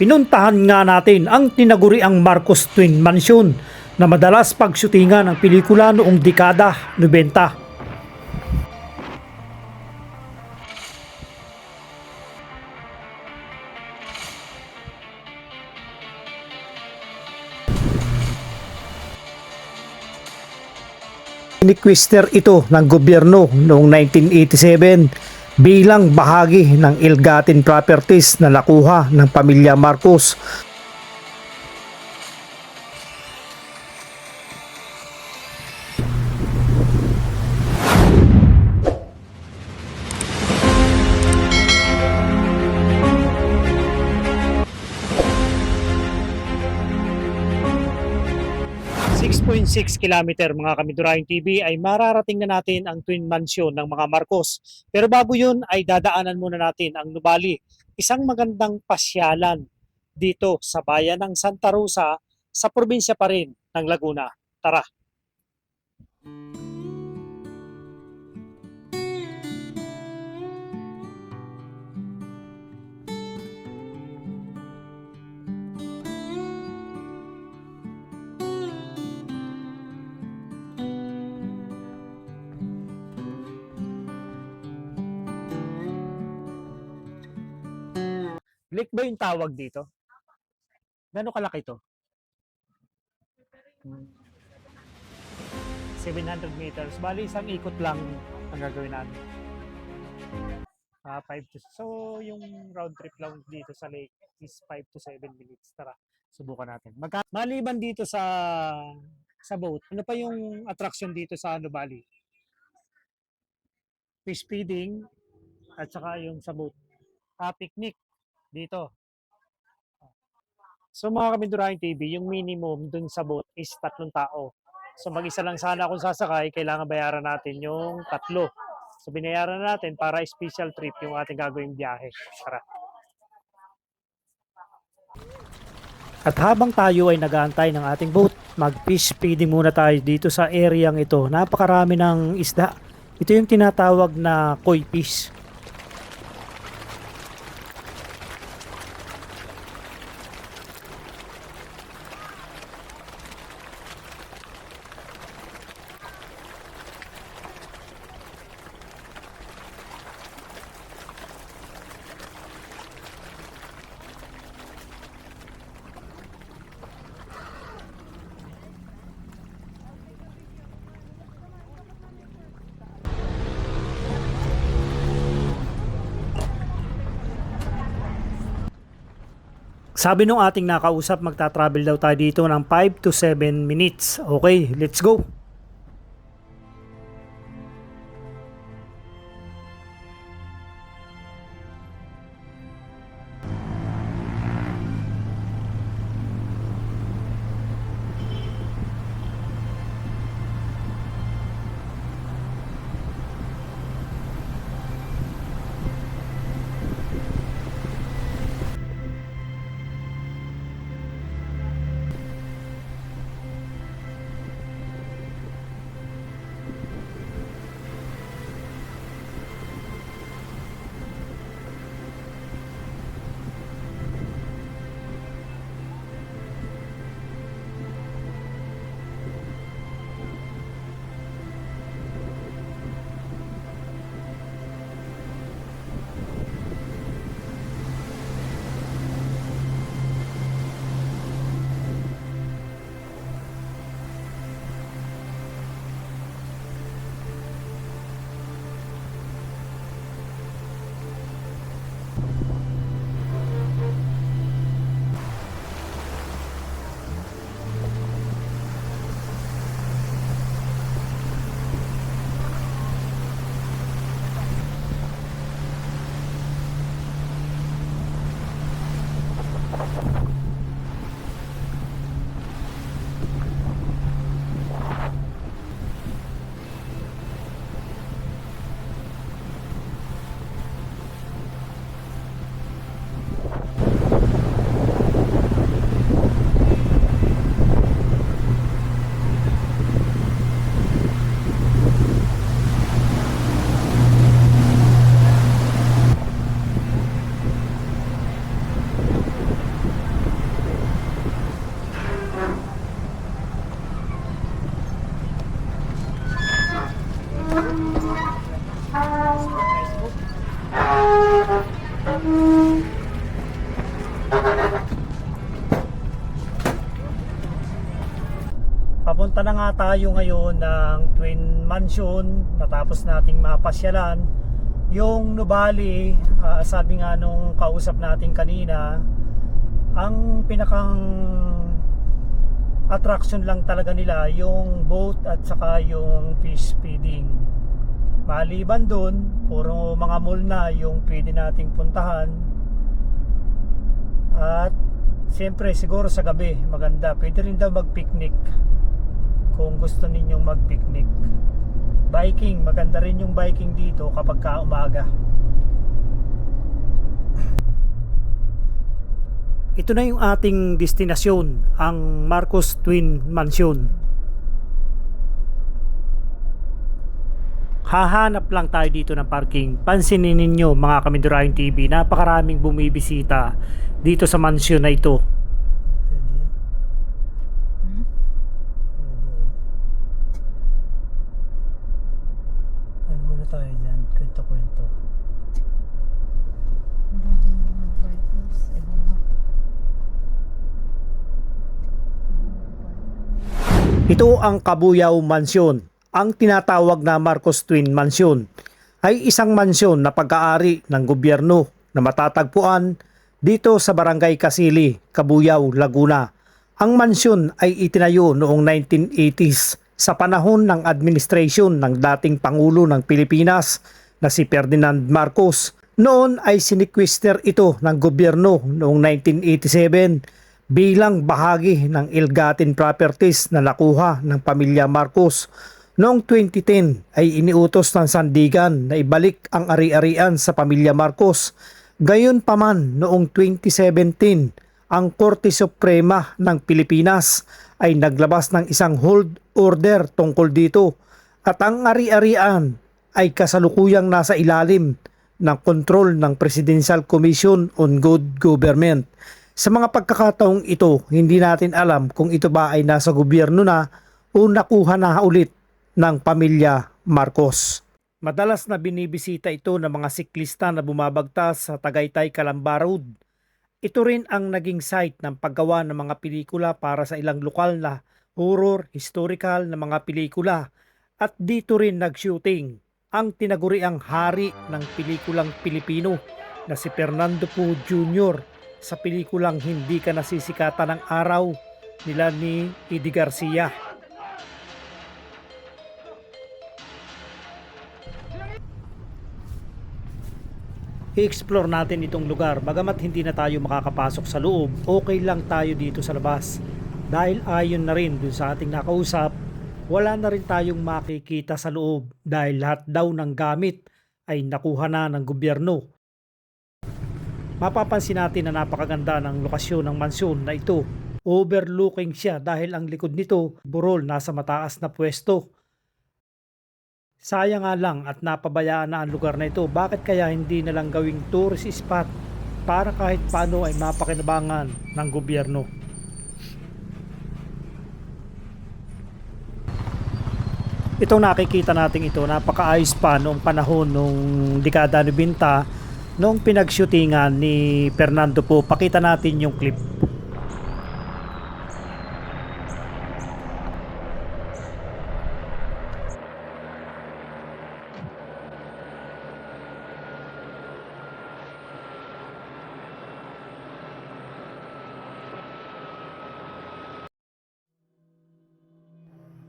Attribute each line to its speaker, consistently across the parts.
Speaker 1: pinuntahan nga natin ang tinaguriang Marcos Twin Mansion na madalas pagsyutingan ng pelikula noong dekada 90. Iniquister ito ng gobyerno noong 1987 bilang bahagi ng Ilgatin Properties na nakuha ng pamilya Marcos. .6 kilometer mga Kamidurahin TV ay mararating na natin ang Twin Mansion ng mga Marcos. Pero bago yun ay dadaanan muna natin ang Nubali, isang magandang pasyalan dito sa bayan ng Santa Rosa sa probinsya pa rin ng Laguna. Tara! Lake ba yung tawag dito? Gano'ng kalaki to? Hmm. 700 meters. Bali, isang ikot lang ang gagawin natin. Ah, 5 to So, yung round trip lang dito sa lake is 5 to 7 minutes. Tara, subukan natin. Magka Maliban dito sa sa boat, ano pa yung attraction dito sa ano Bali? Fish feeding at saka yung sa boat. Ah, picnic dito. So mga Kamindurahin TV, yung minimum dun sa boat is tatlong tao. So mag-isa lang sana kung sasakay, kailangan bayaran natin yung tatlo. So binayaran na natin para special trip yung ating gagawing biyahe. Tara. At habang tayo ay nag-aantay ng ating boat, mag-fish feeding muna tayo dito sa areang ito. Napakarami ng isda. Ito yung tinatawag na koi fish. Sabi nung ating nakausap, magta-travel daw tayo dito ng 5 to 7 minutes. Okay, let's go! Papunta na nga tayo ngayon ng Twin Mansion matapos nating mapasyalan yung Nubali, ah, sabi nga nung kausap natin kanina, ang pinakang attraction lang talaga nila yung boat at saka yung fish feeding. Maliban dun, puro mga mall na yung pwede nating puntahan. At siyempre siguro sa gabi maganda. Pwede rin daw mag-picnic kung gusto ninyong mag-picnic. Biking, maganda rin yung biking dito kapag ka umaga. Ito na yung ating destinasyon, ang Marcos Twin Mansion. Hahanap lang tayo dito ng parking. Pansinin ninyo mga Kamindurahin TV, napakaraming bumibisita dito sa mansion na ito. Pwede yan.
Speaker 2: Hmm?
Speaker 1: Ano muna tayo dyan? Kwento-kwento.
Speaker 2: Ang daming mga vipers. Ewan nga.
Speaker 1: Ito ang Kabuyaw Mansion. Ang tinatawag na Marcos Twin Mansion ay isang mansyon na pag-aari ng gobyerno na matatagpuan dito sa Barangay Kasili, Kabuyaw, Laguna. Ang mansyon ay itinayo noong 1980s sa panahon ng administrasyon ng dating Pangulo ng Pilipinas na si Ferdinand Marcos. Noon ay sinikwister ito ng gobyerno noong 1987 bilang bahagi ng Ilgatin Properties na nakuha ng pamilya Marcos. Noong 2010 ay iniutos ng Sandigan na ibalik ang ari-arian sa pamilya Marcos. Gayon pa man noong 2017, ang Korte Suprema ng Pilipinas ay naglabas ng isang hold order tungkol dito at ang ari-arian ay kasalukuyang nasa ilalim ng kontrol ng Presidential Commission on Good Government. Sa mga pagkakataong ito, hindi natin alam kung ito ba ay nasa gobyerno na o nakuha na ulit ng pamilya Marcos. Madalas na binibisita ito ng mga siklista na bumabagtas sa Tagaytay Calamba Road. Ito rin ang naging site ng paggawa ng mga pelikula para sa ilang lokal na horror, historical na mga pelikula at dito rin nag-shooting ang tinaguriang hari ng pelikulang Pilipino na si Fernando Poe Jr. sa pelikulang Hindi Ka Nasisikatan ng Araw nila ni Eddie Garcia. I-explore natin itong lugar. Bagamat hindi na tayo makakapasok sa loob, okay lang tayo dito sa labas. Dahil ayon na rin dun sa ating nakausap, wala na rin tayong makikita sa loob dahil lahat daw ng gamit ay nakuha na ng gobyerno. Mapapansin natin na napakaganda ng lokasyon ng mansyon na ito. Overlooking siya dahil ang likod nito burol nasa mataas na pwesto. Sayang nga lang at napabayaan na ang lugar na ito. Bakit kaya hindi na lang gawing tourist spot para kahit paano ay mapakinabangan ng gobyerno? Itong nakikita natin ito, napakaayos pa noong panahon nung dekada 90 noong pinagshootingan ni Fernando po. Pakita natin yung clip.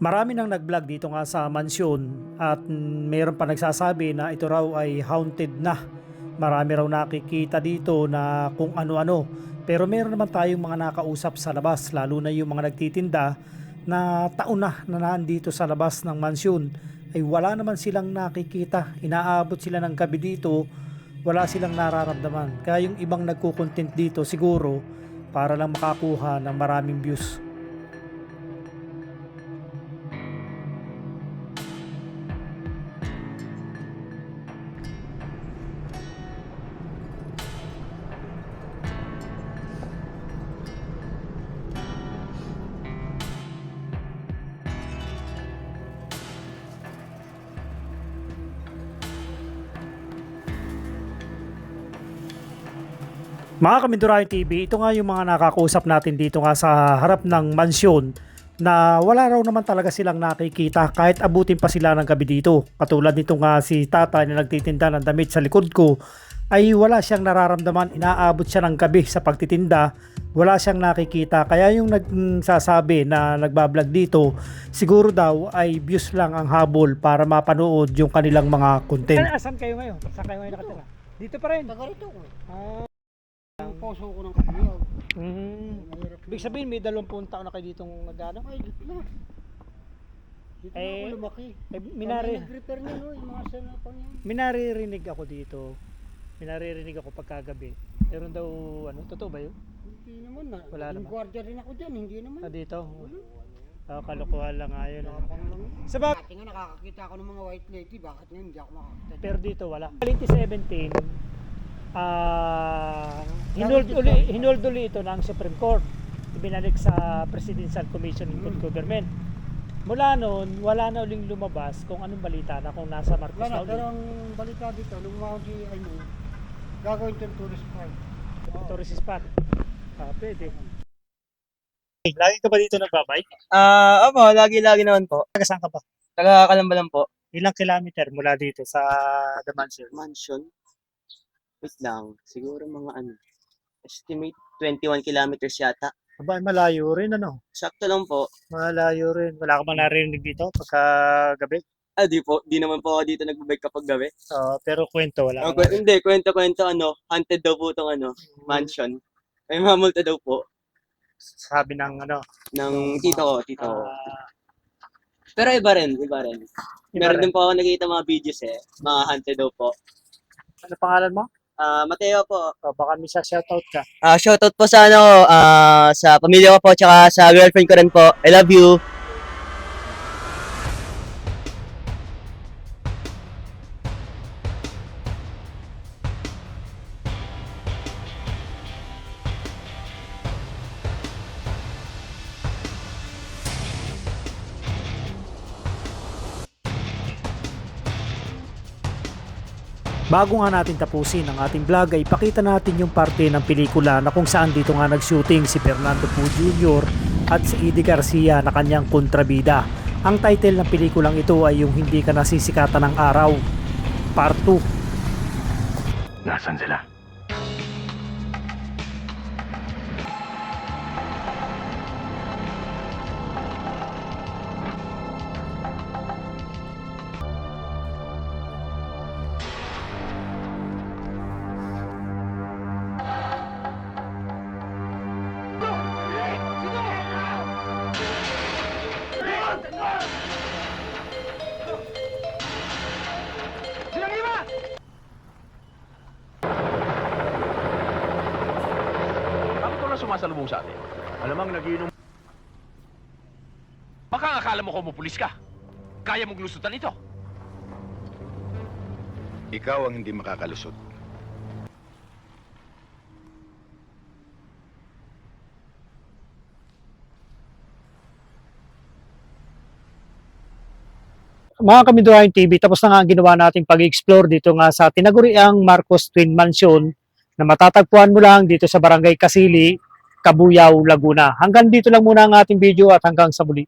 Speaker 1: Marami nang nag-vlog dito nga sa mansyon at mayroon pa nagsasabi na ito raw ay haunted na. Marami raw nakikita dito na kung ano-ano. Pero meron naman tayong mga nakausap sa labas, lalo na yung mga nagtitinda na taon na na nandito sa labas ng mansyon ay wala naman silang nakikita. Inaabot sila ng gabi dito, wala silang nararamdaman. Kaya yung ibang nagkukontent dito siguro para lang makakuha ng maraming views. Mga Kamindurahin TV, ito nga yung mga nakakausap natin dito nga sa harap ng mansyon na wala raw naman talaga silang nakikita kahit abutin pa sila ng gabi dito. Katulad nito nga si tatay na nagtitinda ng damit sa likod ko ay wala siyang nararamdaman, inaabot siya ng gabi sa pagtitinda, wala siyang nakikita. Kaya yung nagsasabi na nagbablog dito, siguro daw ay views lang ang habol para mapanood yung kanilang mga content. Asan kayo ngayon? Saan kayo ngayon nakatira? Dito pa rin.
Speaker 3: Taga rito ko.
Speaker 1: Ah,
Speaker 3: Ang poso ko ng kabiyaw.
Speaker 1: mm.
Speaker 3: Mahirap.
Speaker 1: Ibig sabihin may 20 taon na kayo ditong nagano?
Speaker 3: Ay, dito na. Dito na
Speaker 1: Eh,
Speaker 3: ako lumaki.
Speaker 1: Eh,
Speaker 3: Minari.
Speaker 1: minari,
Speaker 3: nag-repair niya, no, yung mga sanapang yan.
Speaker 1: minaririnig ako dito. Minaririnig ako pagkagabi. Meron daw, ano, totoo ba yun?
Speaker 3: Hindi naman na.
Speaker 1: Wala
Speaker 3: Yung
Speaker 1: naman.
Speaker 3: gwardiya rin ako dyan, hindi naman.
Speaker 1: Ah, dito? Ah, kalokohan lang nga yun. ah. Sa
Speaker 3: Dati nga nakakakita ako ng mga white lady, bakit ngayon hindi ako makakita?
Speaker 1: Pero dito wala. 2017, ah hinold uli, hinold uli ito ng Supreme Court. Ibinalik sa Presidential Commission on Good
Speaker 3: Hmm.
Speaker 1: Government. Mula noon, wala na uling lumabas kung anong balita na kung nasa Marcos
Speaker 3: Wala
Speaker 1: na
Speaker 3: na,
Speaker 1: uli.
Speaker 3: pero ang balita dito, nung umahon si ano, gagawin itong tourist park.
Speaker 1: Tourist spot. Ah, pwede. Lagi ka ba dito nagbabike?
Speaker 4: Ah, opo, lagi-lagi naman po.
Speaker 1: Taga saan ka ba?
Speaker 4: Taga Kalamba lang po.
Speaker 1: Ilang kilometer mula dito sa The Mansion?
Speaker 4: Mansion. Wait lang. Siguro mga ano. Estimate 21 kilometers yata.
Speaker 1: Aba, malayo rin ano?
Speaker 4: Sakto lang po.
Speaker 1: Malayo rin. Wala ka bang narinig dito pagka gabi?
Speaker 4: Ah, di po. Di naman po ako dito nagbabike kapag gabi.
Speaker 1: Ah, pero kwento, wala
Speaker 4: Ah,
Speaker 1: ka
Speaker 4: kwe- hindi, kwento-kwento ano. Haunted daw po itong ano, mansion. May mamulta daw po.
Speaker 1: Sabi ng ano.
Speaker 4: Ng tito ko, tito ko.
Speaker 1: ah,
Speaker 4: Pero iba rin, iba rin.
Speaker 1: iba
Speaker 4: Meron
Speaker 1: rin.
Speaker 4: din po ako nakita mga videos eh. Mga haunted daw po.
Speaker 1: Ano pangalan mo?
Speaker 4: Ah, Mateo po.
Speaker 1: Oh, baka may sa shoutout ka.
Speaker 4: Ah, shoutout po sa ano, ah, sa pamilya ko po, tsaka sa girlfriend ko rin po. I love you.
Speaker 1: Bago nga natin tapusin ang ating vlog ay ipakita natin yung parte ng pelikula na kung saan dito nga nag-shooting si Fernando Poe Jr. at si Eddie Garcia na kanyang kontrabida. Ang title ng pelikulang ito ay yung Hindi Ka Nasisikatan ng Araw, Part 2.
Speaker 5: Nasaan sila? Sumasalubong sa atin? Alamang nagiinom... Baka ang akala mo kumupulis ka. Kaya mong lusutan ito.
Speaker 6: Ikaw ang hindi makakalusot.
Speaker 1: Mga Kamidurahin TV, tapos na nga ang ginawa nating pag-explore dito nga sa tinaguriang Marcos Twin Mansion na matatagpuan mo lang dito sa Barangay Kasili, Kabuyao, Laguna. Hanggang dito lang muna ang ating video at hanggang sa muli.